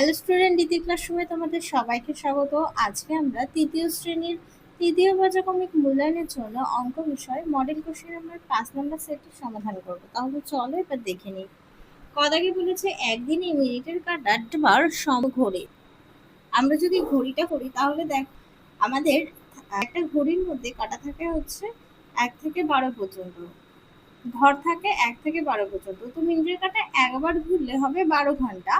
Hello student দ্বিতীয় ক্লাসরুমে তোমাদের সবাইকে স্বাগত। আজকে আমরা তৃতীয় শ্রেণির তৃতীয় পর্যায়ক্রমিক মূল্যায়নের জন্য অঙ্ক বিষয় মডেল কোশ্চেন নাম্বার পাঁচ নম্বর সেটটি সমাধান করব। তাহলে চলো এবার দেখে নিই। কদাকে বলেছে, একদিনে মিনিটের কাটার সম ঘড়ি আমরা যদি ঘড়িটা করি, তাহলে দেখ, আমাদের একটা ঘড়ির মধ্যে কাটা থাকে হচ্ছে এক থেকে বারো পর্যন্ত। ঘর থাকে এক থেকে বারো পর্যন্ত। তো মিনিটের কাটা একবার ঘুরলে হবে বারো ঘণ্টা।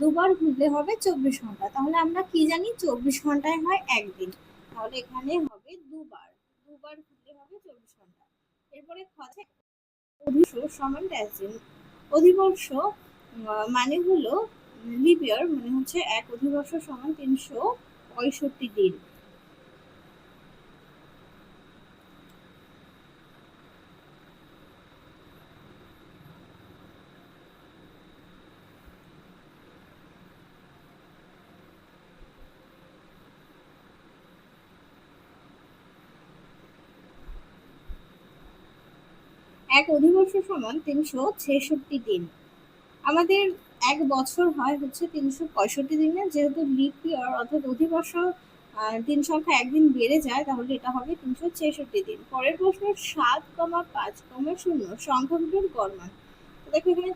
দুবার ঘুরলে হবে চব্বিশ ঘণ্টা? তাহলে আমরা কি জানি? চব্বিশ ঘন্টায় হয় একদিন। তাহলে এখানে হবে দুবার। দুবার ঘুরলে হবে চব্বিশ ঘণ্টা। এরপরে অধিবর্ষ মানে হলো লিপিয়ার মানে হচ্ছে এক অধিবর্ষ সমান তিনশো পঁয়ষট্টি দিন। এক অধিবর্ষ সমান তিনশো ছেষট্টি দিন। আমাদের এক বছর হয় হচ্ছে তিনশো পঁয়ষট্টি দিনে। যেহেতু লিপ ইয়ার অর্থাৎ অধিবর্ষ দিন সংখ্যা একদিন বেড়ে যায়, তাহলে এটা হবে তিনশো ছেষট্টি দিন। পরের প্রশ্ন, সাত কমা পাঁচ কমা শূন্য, সংখ্যাগুলোর গড়মান। দেখো এখানে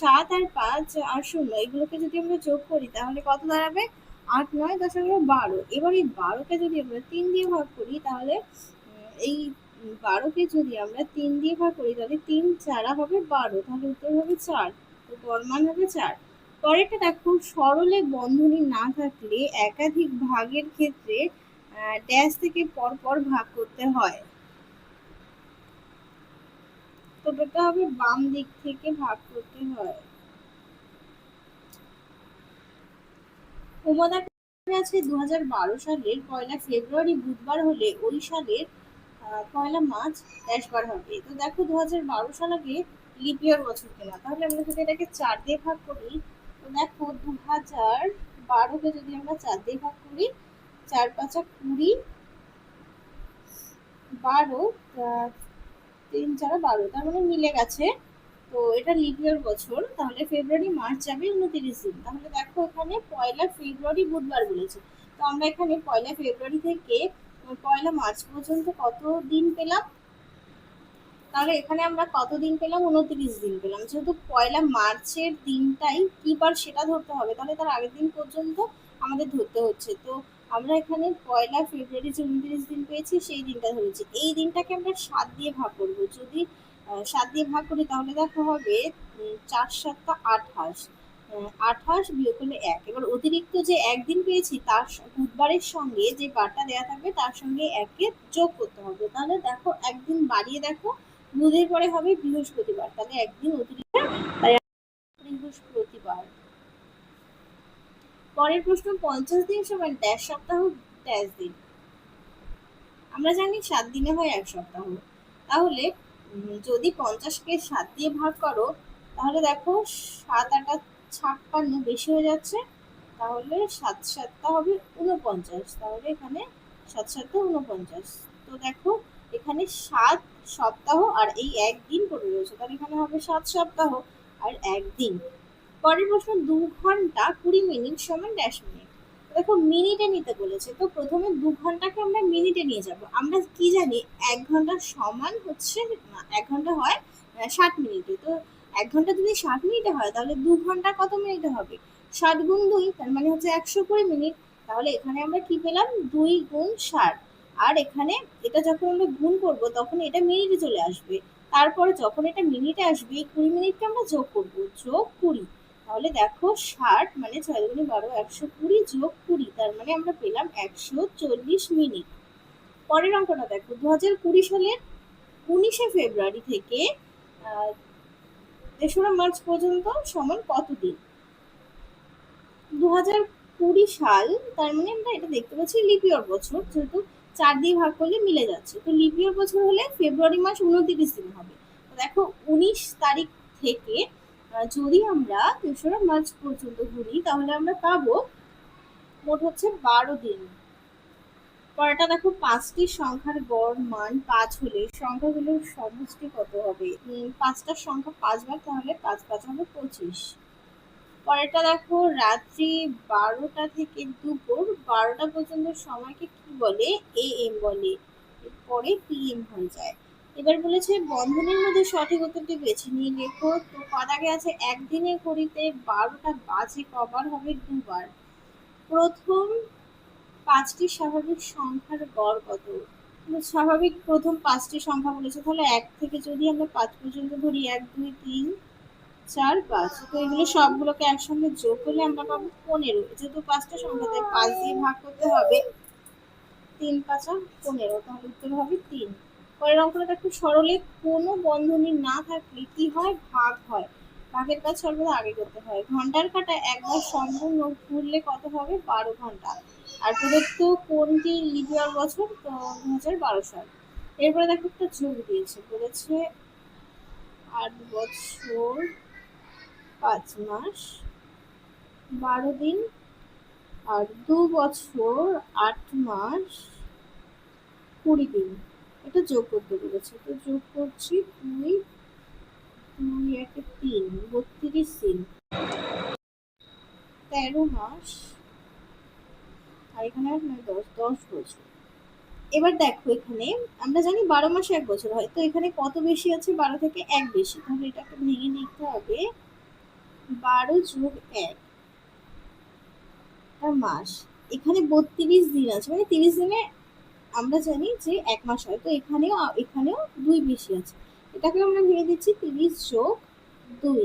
সাত আর পাঁচ আর শূন্য, এগুলোকে যদি আমরা যোগ করি, তাহলে কত দাঁড়াবে? আট নয় দশ এগারো বারো। এবার এই বারোকে যদি আমরা তিন দিয়ে ভাগ করি, তাহলে এই বারোকে যদি আমরা তিন দিয়ে ভাগ করি, তাহলে তিন চারা হবে বারো, তাহলে উত্তর হবে চার, তো গড়মান হবে চার। পরেরটা দেখো, সরলে বন্ধনী না থাকলে একাধিক ভাগের ক্ষেত্রে ড্যাশ থেকে পরপর ভাগ করতে হয়। তো এটা হবে বাম দিক থেকে ভাগ করতে হয়। উমাদা আছে দুহাজার বারো সালের পয়লা ফেব্রুয়ারি বুধবার হলে ওই সালের পয়লা মার্চ ড্যাশবার হবে। তো দেখো দু হাজার বারো সাল আগে লিপিয়ার বছর কেনা। তাহলে আমরা যদি এটাকে চার দিয়ে ভাগ করি, তো দেখো দু হাজার বারোকে যদি আমরা চার দিয়ে ভাগ করি, চার পাঁচা কুড়ি, বারো তিন চার বারো, তার মানে মিলে গেছে। তো এটা লিপিয়ার বছর, তাহলে ফেব্রুয়ারি, মার্চ যাবে উনতিরিশ দিন। তাহলে দেখো এখানে পয়লা ফেব্রুয়ারি বুধবার বলেছে। তো আমরা এখানে পয়লা ফেব্রুয়ারি থেকে পয়লা মার্চ পর্যন্ত কত দিন পেলাম? তাহলে এখানে আমরা কত দিন পেলাম? উনত্রিশ দিন পেলাম। যেহেতু পয়লা মার্চের দিনটাই কি বার সেটা ধরতে হবে, তাহলে তার আগের দিন পর্যন্ত আমাদের ধরতে হচ্ছে। তো আমরা এখানে পয়লা ফেব্রুয়ারি যে উনত্রিশ দিন পেয়েছি, সেই দিনটা ধরেছি। এই দিনটাকে আমরা সাত দিয়ে ভাগ করব। যদি সাত দিয়ে ভাগ করি, তাহলে দেখা হবে চার সাতটা আঠাশ। আঠাশ বিয়োগ করলে এক। এবার অতিরিক্ত যে একদিন পেয়েছি, তার বুধবারের সঙ্গে যে বারটা দেওয়া থাকবে, তার সঙ্গে একে যোগ করতে হবে। তাহলে দেখো, একদিন বাড়িয়ে দেখো, বুধের পরে হবে বৃহস্পতিবার। তাহলে একদিন অতিরিক্ত বৃহস্পতিবার। পরের প্রশ্ন, পঞ্চাশ দিন সমান ড্যাশ সপ্তাহ ড্যাশ দিন। আমরা জানি সাত দিনে হয় এক সপ্তাহ। তাহলে যদি পঞ্চাশকে সাত দিয়ে ভাগ করো, তাহলে দেখো সাত আটা ছাপ্পান্ন বেশি হয়ে যাচ্ছে, তাহলে সাত সাতটা হবে উনপঞ্চাশ তাহলে এখানে সাত সাতটা উনপঞ্চাশ তো দেখো, এখানে সাত সপ্তাহ আর এই একদিন পড়ে রয়েছে, তাহলে এখানে হবে সাত সপ্তাহ আর একদিন। পরের প্রশ্ন, দু ঘণ্টা কুড়ি মিনিট সমান ড্যাশ মিনিট দেখো মিনিটে নিতে বলেছে, তো প্রথমে দু ঘন্টাকে আমরা মিনিটে নিয়ে যাব। আমরা কি জানি, এক ঘণ্টা সমান হচ্ছে এক ঘণ্টা হয় ষাট মিনিটে। তো এক ঘণ্টা যদি ষাট মিনিটে হয়, তাহলে দু ঘণ্টা কত মিনিটে হবে? ষাট গুণ দুই, তার মানে হচ্ছে একশো কুড়ি মিনিট। তাহলে এখানে আমরা কি পেলাম? দুই গুণ ষাট। আর এখানে এটা যখন আমরা গুণ করব, তখন এটা মিনিটে চলে আসবে। তারপরে যখন এটা মিনিটে আসবে, এই কুড়ি মিনিটকে আমরা যোগ করব, যোগ কুড়ি। তাহলে দেখো ষাট মানে ছয় দুগুণে বারো, একশো কুড়ি যোগ কুড়ি, তার মানে আমরা পেলাম একশো চল্লিশ মিনিট। পরের অঙ্কটা দেখো দু হাজার কুড়ি সালের উনিশে ফেব্রুয়ারি থেকে তেসরা মার্চ পর্যন্ত সমান কত দিন দু হাজার কুড়ি সাল, তার মানে আমরা এটা দেখতে পাচ্ছি লিপিয়র বছর, যেহেতু চার দিয়ে ভাগ করলে মিলে যাচ্ছে। তো লিপিয়র বছর হলে ফেব্রুয়ারি মাস উনত্রিশ দিন হবে। দেখো, উনিশ তারিখ থেকে যদি আমরা তেসরা মার্চ পর্যন্ত ঘুরি, তাহলে আমরা পাবো মোট হচ্ছে বারো দিন। পরেরটা দেখো, পাঁচটি সংখ্যার গড়, মান, পাঁচ হলে সংখ্যাগুলোর সমষ্টি কত হবে? পাঁচটার সংখ্যা পাঁচবার তাহলে পাঁচ পাঁচ হবে পঁচিশ। পরেরটা দেখো, রাত্রি বারোটা থেকে দুপুর বারোটা পর্যন্ত সময়কে কি বলে? এ এম বলে। এরপরে পিএম হয়ে যায়। এবার বলেছে, বন্ধনের মধ্যে সঠিক উত্তরটি বেছে নিয়ে লেখো। তো আগে আছে? একদিনে ঘড়িতে বারোটা বাজে কবার হবে দুবার। প্রথম পাঁচটি স্বাভাবিক সংখ্যার গড় কত? স্বাভাবিক প্রথম পাঁচটি সংখ্যা বলেছে, তাহলে এক থেকে যদি আমরা পাঁচ পর্যন্ত ধরি, এক, দুই, তিন, চার, পাঁচ, তো এগুলো সবগুলোকে একসঙ্গে যোগ করলে আমরা পাবো পনেরো। যেহেতু পাঁচটা সংখ্যা, তাই পাঁচ দিয়ে ভাগ করতে হবে তিন পাঁচা পনেরো, তাহলে উত্তর হবে তিন। পরের অঙ্কটা দেখো, সরলে কোনো বন্ধনী না থাকলে কি হয়? ভাগ হয়। ভাগের কাজ সর্বদা আগে করতে হয়। ঘণ্টার কাটা একবার সম্পূর্ণ ঘুরলে কত হবে? বারো ঘণ্টা। আর প্রদত্ত কোনটি লিবিয়ার বছর? তো দু হাজার বারো সাল। এরপরে দেখো একটা যোগ দিয়েছে, বলেছে আট বছর পাঁচ মাস, বারো দিন, আর দু বছর আট মাস, কুড়ি দিন। এটা যোগ করতে বলেছে। তো যোগ করছি দুই দুই একে তিন, বত্রিশ দিন। তেরো মাস আর এখানে দশ দশ বছর। এবার দেখো এখানে, আমরা জানি বারো মাসে এক বছর হয়, তো এখানে কত বেশি আছে? বারো থেকে এক বেশি। তাহলে এটাকে ভেঙে নিতে হবে বারো যোগ এক। মাস। এখানে বত্রিশ দিন আছে মানে তিরিশ দিনে আমরা জানি যে এক মাস হয়, তো এখানেও এখানেও দুই বেশি আছে। এটাকে আমরা ভেঙে দিচ্ছি তিরিশ যোগ দুই।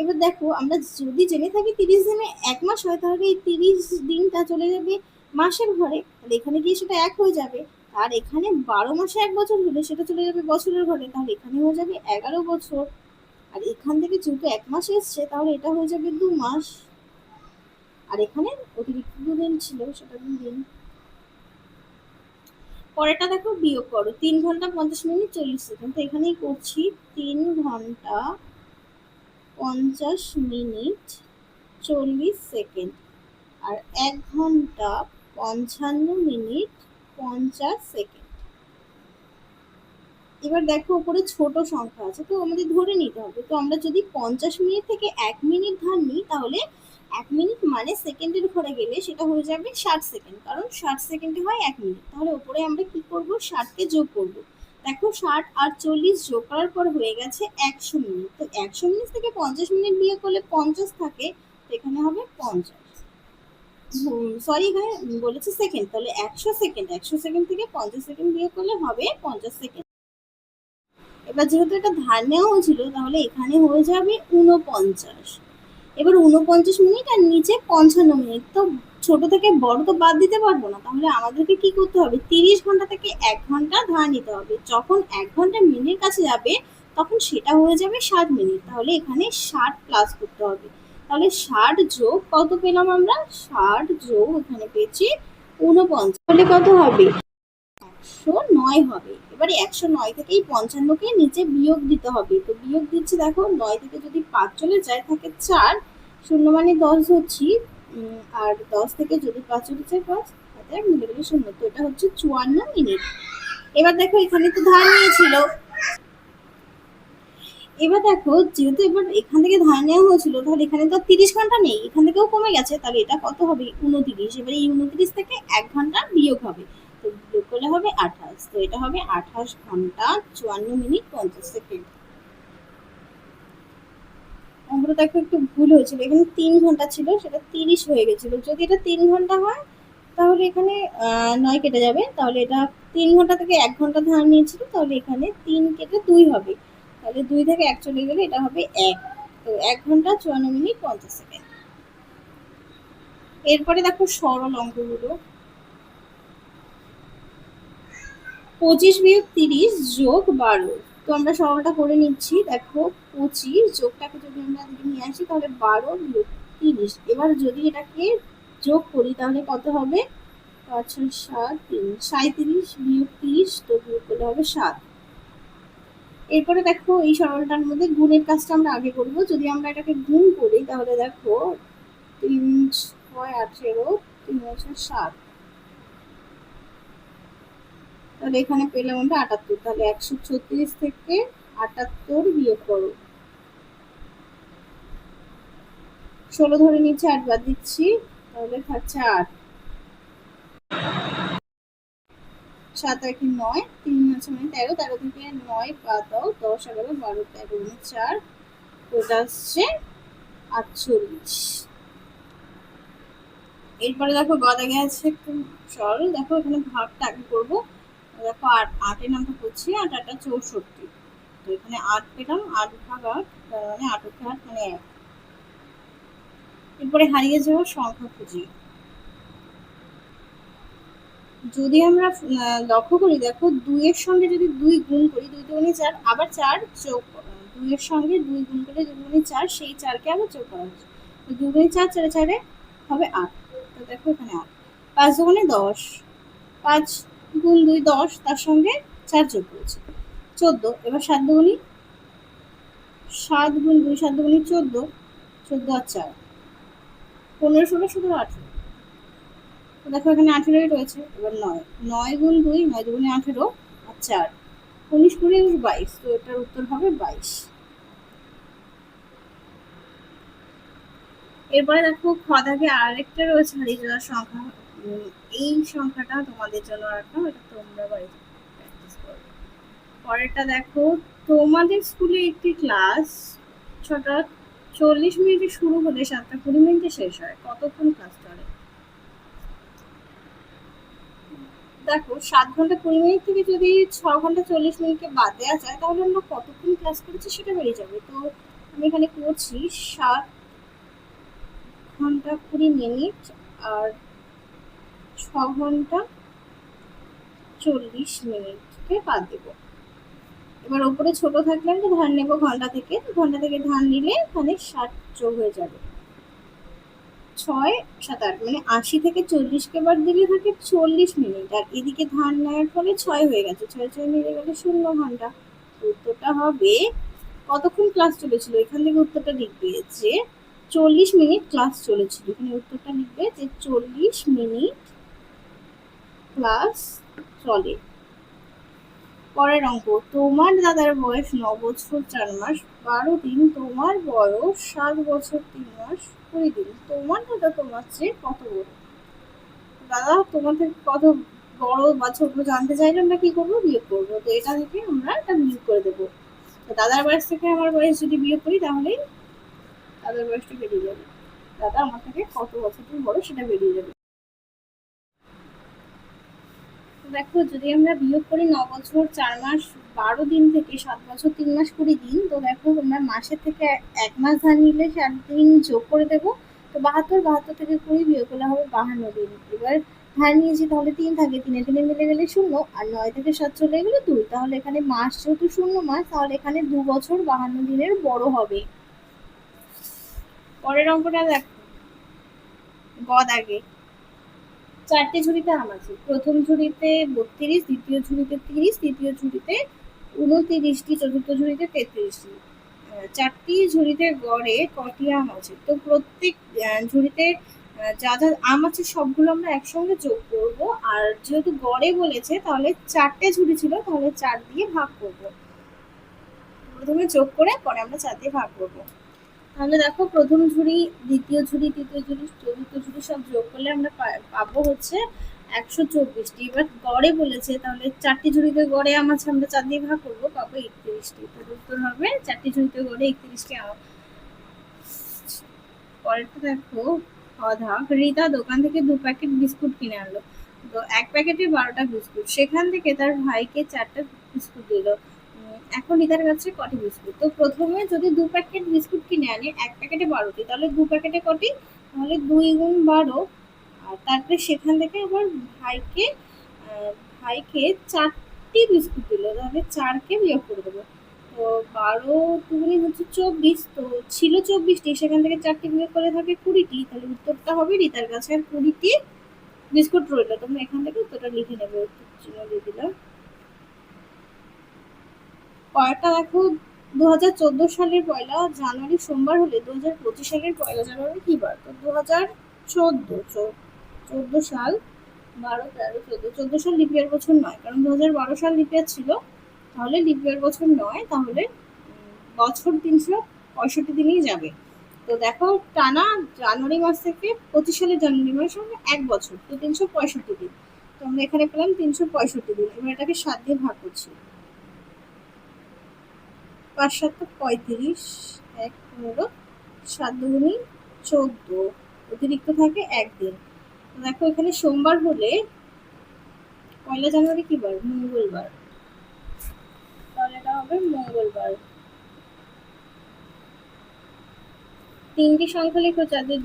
এবার দেখো, আমরা যদি জেনে থাকি তিরিশ দিনে এক মাস হয়, তাহলে এই তিরিশ দিনটা চলে যাবে মাসের ঘরে। তাহলে এখানে গিয়ে সেটা এক হয়ে যাবে। আর এখানে বারো মাসে এক বছর হলে সেটা চলে যাবে বছরের ঘরে। তাহলে এখানে হয়ে যাবে এগারো বছর। আর এখান থেকে যেহেতু এক মাস এসছে, তাহলে এটা হয়ে যাবে দু মাস। আর এখানে অতিরিক্ত দুদিন ছিল, সেটা দুদিন পরেরটা দেখো, বিয়োগ করো। তিন ঘণ্টা পঞ্চাশ মিনিট চল্লিশ সেকেন্ড। তো এখানেই করছি তিন ঘণ্টা পঞ্চাশ মিনিট চল্লিশ সেকেন্ড আর এক ঘণ্টা পঞ্চান্ন মিনিট পঞ্চাশ সেকেন্ড। এবার দেখো উপরে ছোট সংখ্যা আছে, তো আমাদের ধরে নিতে হবে। তো আমরা যদি পঞ্চাশ মিনিট থেকে এক মিনিট ধার নিই, তাহলে এক মিনিট মানে সেকেন্ডের ঘরে গেলে সেটা হয়ে যাবে ষাট সেকেন্ড। কারণ ষাট সেকেন্ডে হয় এক মিনিট। তাহলে উপরে আমরা কি করব? ষাটকে যোগ করব। দেখো ষাট আর চল্লিশ যোগ করার পর হয়ে গেছে একশো মিনিট। তো একশো মিনিট থেকে পঞ্চাশ মিনিট বিয়ে করলে পঞ্চাশ থাকে, তো এখানে হবে পঞ্চাশ। সরি এখানে বলেছে সেকেন্ড তাহলে একশো সেকেন্ড একশো সেকেন্ড থেকে পঞ্চাশ সেকেন্ড বিয়ে করলে হবে পঞ্চাশ সেকেন্ড এবার যেহেতু এটা ধার নেওয়া হয়েছিল, তাহলে এখানে হয়ে যাবে উনপঞ্চাশ এবার উনপঞ্চাশ মিনিট আর নিচে পঞ্চান্ন মিনিট, তো ছোট থেকে বড় তো বাদ দিতে পারব না। তাহলে আমাদেরকে কি করতে হবে? তিরিশ ঘণ্টা থেকে এক ঘণ্টা ধার নিতে হবে। যখন এক ঘণ্টা মিনিট কাছে যাবে, তখন সেটা হয়ে যাবে ষাট মিনিট। তাহলে এখানে ষাট প্লাস করতে হবে। তাহলে ষাট যোগ কত পেলাম আমরা? ষাট যোগ এখানে পেয়েছি উনপঞ্চাশ তাহলে কত হবে? একশো নয় হবে। এবারে একশো নয় থেকে এই পঞ্চান্নকে নিচে বিয়োগ দিতে হবে। তো বিয়োগ দিচ্ছি দেখো, নয় থেকে যদি পাঁচ চলে যায়, থাকে চার। শূন্য মানে দশ হচ্ছি আর দশ থেকে যদি পাঁচ যায় পাঁচ, তাতে মিলে গেলে শূন্য। তো এটা হচ্ছে চুয়ান্ন মিনিট। এবার দেখো, এখানে তো ধার নিয়েছিল। এবার দেখো, যেহেতু এবার এখান থেকে ধার নেওয়া হয়েছিল, তাহলে এখানে তো তিরিশ ঘণ্টা নেই। এখান থেকেও কমে গেছে, তাহলে এটা কত হবে? উনতিরিশ এবার এই উনতিরিশ থেকে এক ঘণ্টা বিয়োগ হবে। তো বিয়োগ করলে হবে আঠাশ। তো এটা হবে আঠাশ ঘণ্টা চুয়ান্ন মিনিট পঞ্চাশ সেকেন্ড। অঙ্কটা দেখো একটু ভুল হয়েছিল। এখানে তিন ঘণ্টা ছিল, সেটা তিরিশ হয়ে গেছিল। যদি এটা তিন ঘণ্টা হয়, তাহলে এখানে নয় কেটে যাবে। তাহলে এটা তিন ঘণ্টা থেকে এক ঘণ্টা ধার নিয়েছিল, তাহলে এখানে তিন কেটে দুই হবে। তাহলে দুই থেকে এক চলে গেলে এটা হবে এক। তো এক ঘণ্টা চুয়ান্ন মিনিট পঞ্চাশ সেকেন্ড। এরপরে দেখো সরল অঙ্কগুলো। পঁচিশ বিয়োগ তিরিশ যোগ বারো। তো আমরা সরলটা করে নিচ্ছি। দেখো, পঁচিশ, যোগটাকে যদি আমরা নিয়ে আসি, তাহলে বারো তিরিশ। এবার যদি এটাকে যোগ করি, তাহলে কত হবে? পাঁচ, ছয়, সাত, তিন সাঁত্রিশ বিয়োগ তিরিশ, তো বিয়োগ করলে হবে সাত। এরপরে দেখো, এই সরলটার মধ্যে গুণের কাজটা আমরা আগে করব। যদি আমরা এটাকে গুণ করি, তাহলে দেখো, তিন, ছয়, আঠেরো, তিন সাত। তাহলে এখানে পেলাম আমরা আটাত্তর। তাহলে একশো ছত্রিশ থেকে আটাত্তর বিয়োগ করো। ষোলো ধরে নিচ্ছে আট বাদ দিচ্ছি, তাহলে থাকছে আট। সাত একে নয়, তিন আছে মানে তেরো তেরো থেকে নয় বাদ দাও, দশ, এগারো, বারো, তেরো মানে চার। ওটা আসছে আটচল্লিশ। এরপরে দেখো গদাগে গেছে একটু সরল, দেখো এখানে ভাগটা আগে করব। দেখো আট আটের নামটা করছি আট, আটটা চৌষট্টি। তো এখানে আট পেলাম, আট ভাগ আট মানে আটকে আট মানে এক। এরপরে হারিয়ে যাওয়ার সংখ্যা খুঁজি। যদি আমরা লক্ষ্য করি, দেখো দুইয়ের সঙ্গে যদি দুই গুণ করি, দুই দুগুণে চার, আবার চার যোগ দুইয়ের সঙ্গে দুই গুণ করলে দুই গুণে চার, সেই চারকে আবার যোগ করা হচ্ছে। দুই চার, চারে চারে হবে আট। তো দেখো এখানে আট। পাঁচ দুগুণে দশ। পাঁচ গুণ দুই দশ তার সঙ্গে চার যোগ করেছে। চোদ্দ, এবার সাত দুগুণি, সাত গুণ দুই, সাত দুগুণি চোদ্দ চোদ্দ আর চার। পনেরো, ষোলো, সতেরো, আঠেরো। দেখো এখানে আঠেরোই রয়েছে, এবার নয়। নয় গুণ দুই, নয় দুগুণে আঠেরো আর চার। উনিশ কুড়ি বাইশ, তো এটার উত্তর হবে বাইশ। এরপরে দেখো খদাকে আরেকটা রয়েছে হারিয়ে যাওয়ার সংখ্যা। এই সংখ্যাটা তোমাদের জন্য রাখলাম এটা তোমরা বাড়িতে প্র্যাকটিস করো পরেরটা দেখো, তোমাদের স্কুলে একটি ক্লাস ছটা, চল্লিশ মিনিটে শুরু হলে সাতটা কুড়ি মিনিটে শেষ হয়। কতক্ষণ ক্লাস চলে? দেখো, সাত ঘণ্টা কুড়ি মিনিট থেকে যদি ছ ঘণ্টা চল্লিশ মিনিটকে বাদ দেওয়া যায়, তাহলে আমরা কতক্ষণ ক্লাস করেছি সেটা বেড়ে যাবে। তো আমি এখানে করছি সাত ঘণ্টা কুড়ি মিনিট আর ছ ঘণ্টা চল্লিশ মিনিটকে বাদ দেব। এবার ওপরে ছোট থাকলে আমরা ধান নেব ঘণ্টা থেকে। ঘণ্টা থেকে ধান নিলে এখানে ষাট যোগ হয়ে যাবে। ছয়, সাত, আট মানে আশি থেকে চল্লিশকে বার দিলে থাকে চল্লিশ মিনিট। আর এদিকে ধান নেওয়ার ফলে ছয় হয়ে গেছে। ছয় ছয় মিলে গেলে শূন্য ঘণ্টা। উত্তরটা হবে, কতক্ষণ ক্লাস চলেছিল? এখান থেকে উত্তরটা লিখবে যে চল্লিশ মিনিট ক্লাস চলেছিল। এখানে উত্তরটা লিখবে যে চল্লিশ মিনিট ক্লাস চলে পরের অঙ্ক, তোমার দাদার বয়স ন বছর চার মাস, বারো দিন, তোমার বয়স সাত বছর তিন মাস, কুড়ি দিন, তোমার দাদা তোমার চেয়ে কত বড়? দাদা থেকে কত বড় বা ছোট জানতে চাইলে আমরা কি করব? বিয়োগ করব। তো এটা থেকে আমরা এটা বিয়োগ করে দেবো। তো দাদার বয়স থেকে আমার বয়স যদি বিয়োগ করি তাহলে দাদার বয়সটা বেরিয়ে যাবে। দাদা আমার থেকে কত বছর বড় সেটা বেরিয়ে যাবে। দেখো, যদি আমরা বিয়োগ করি ন বছর, চার মাস, বারো দিন থেকে সাত বছর, তিন মাস কুড়ি দিন, তো দেখো আমরা মাসের থেকে এক মাস ধান নিলে সাত দিন যোগ করে দেবো, তো বাহাত্তর বাহাত্তর থেকে কুড়ি বিয়োগ করলে হবে বাহান্ন দিন। এবার ধান নিয়েছি, তাহলে তিন থাকে, তিনে তিনে মিলে গেলে শূন্য, আর নয় থেকে সাত চলে গেলে দুই, তাহলে এখানে মাস যেহেতু শূন্য মাস, তাহলে এখানে দু বছর বাহান্ন দিনের বড় হবে। পরের অঙ্কটা দেখো, গদ আগে। চারটে ঝুড়িতে আম আছে প্রথম ঝুড়িতে বত্রিশ, দ্বিতীয় ঝুড়িতে তিরিশ, তৃতীয় ঝুড়িতে উনতিরিশটি, চতুর্থ ঝুড়িতে তেত্রিশটি। চারটি ঝুড়িতে গড়ে কটি আম আছে? তো প্রত্যেক ঝুড়িতে যা যা আম আছে সবগুলো আমরা একসঙ্গে যোগ করব। আর যেহেতু গড়ে বলেছে, তাহলে চারটে ঝুড়ি ছিল, তাহলে চার দিয়ে ভাগ করব। প্রথমে যোগ করে, পরে আমরা চার দিয়ে ভাগ করব। তাহলে দেখো, প্রথম ঝুড়ি, দ্বিতীয় ঝুড়ি, তৃতীয় ঝুড়ি, চতুর্থ ঝুড়ি সব যোগ করলে আমরা পাবো হচ্ছে একশো চব্বিশটি। এবার গড়ে বলেছে, তাহলে চারটি ঝুড়িতে গড়ে আমার আমরা চার দিয়ে ভাগ করব, পাবো একত্রিশটি। তো উত্তর হবে, চারটি ঝুড়িতে গড়ে একত্রিশটি পরেরটা দেখো, অধা, রিতা দোকান থেকে দু প্যাকেট বিস্কুট কিনে আনলো। তো এক প্যাকেটে বারোটা বিস্কুট। সেখান থেকে তার ভাইকে চারটা বিস্কুট দিল। এখন ইদার কাছে কটি বিস্কুট? তো প্রথমে যদি দু প্যাকেট বিস্কুট কিনে আনে, এক প্যাকেটে বারোটি, তাহলে দু প্যাকেটে কটি? তাহলে দুই গুণ বারো। আর তারপরে সেখান থেকে আবার ভাইকে ভাইকে চারটি বিস্কুট দিল, তাহলে চারকে বিয়োগ করে দেবো। তো বারো দুগুনি হচ্ছে চব্বিশ, তো ছিল চব্বিশটি, সেখান থেকে চারটি বিয়োগ করে থাকে কুড়িটি, তাহলে উত্তরটা হবে রিতার কাছে আর কুড়িটি বিস্কুট রইল। তোমরা এখান থেকে উত্তরটা লিখে নেবে, উত্তর চিহ্ন দিয়ে দিলাম। কয়েকটা দেখো দু হাজার চোদ্দ সালের পয়লা জানুয়ারি সোমবার হলে দু হাজার পঁচিশ সালের পয়লা জানুয়ারি কী বার? তো দু হাজার চোদ্দ চোদ্দ সাল, বারো, তেরো, চোদ্দ চোদ্দ সাল লিপিয়ার বছর নয়, কারণ দু হাজার বারো সাল লিপিয়ার ছিল। তাহলে লিপিয়ার বছর নয়, তাহলে বছর তিনশো পঁয়ষট্টি দিনেই যাবে। তো দেখো, টানা জানুয়ারি মাস থেকে পঁচিশ সালের জানুয়ারি মাস এক বছর, তো তিনশো পঁয়ষট্টি দিন। তো আমরা এখানে পেলাম তিনশো পঁয়ষট্টি দিন, এবার এটাকে সাত দিয়ে ভাগ করছি। পাঁচ সাত পঁয়ত্রিশ, এক পনেরো, সাত চোদ্দ। অতিরিক্ত থাকে একদিন। দেখো এখানে সোমবার হলে পয়লা জানুয়ারি কি বার? মঙ্গলবার। তাহলে এটা হবে মঙ্গলবার। তিনটি সংখ্যা লেখো যাদের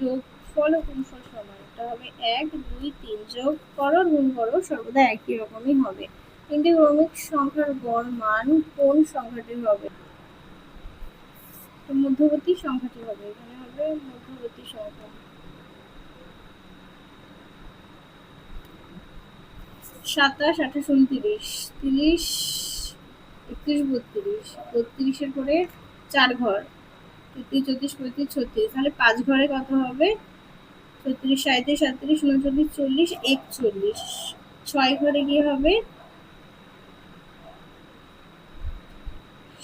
যোগ ফল ও গুণফল সমান। এটা হবে এক, দুই, তিন। যোগ করো, গুণ করো, সর্বদা একই রকমই হবে। তিনটি ক্রমিক সংখ্যার গড় মান কোন সংখ্যাটি হবে? মধ্যবর্তী সংখ্যাটি হবে। এখানে হবে মধ্যবর্তী সংখ্যা। সাতাশ, আঠাশ, উনত্রিশ, তিরিশ, একত্রিশ, বত্রিশ, বত্রিশের পরে চার ঘর। তেত্রিশ, চৌত্রিশ, পঁয়ত্রিশ, ছত্রিশ। তাহলে পাঁচ ঘরে কত হবে? ছত্রিশ সাঁত্রিশ সাঁত্রিশ, উনচল্লিশ, চল্লিশ, একচল্লিশ। ছয় ঘরে গিয়ে হবে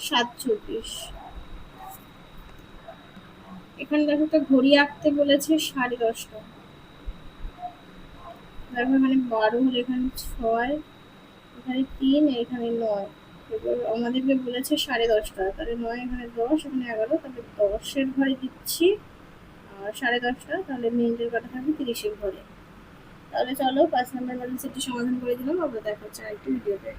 সাতচল্লিশ এখানে দেখো একটা ঘড়ি আঁকতে বলেছে সাড়ে দশটা। দেখো এখানে বারো হলে এখানে ছয়, এখানে তিন এখানে নয়। এবার আমাদেরকে বলেছে সাড়ে দশটা, তাহলে নয়, এখানে দশ, এখানে এগারো, তাহলে দশের ঘরে দিচ্ছি, আর সাড়ে দশটা, তাহলে মিনিটের কাটা থাকবে তিরিশের ঘরে। তাহলে চলো পাঁচ নম্বর ব্যালেন্স এটি সমাধান করে দিলাম আমরা দেখা হচ্ছে আরেকটি ভিডিওতে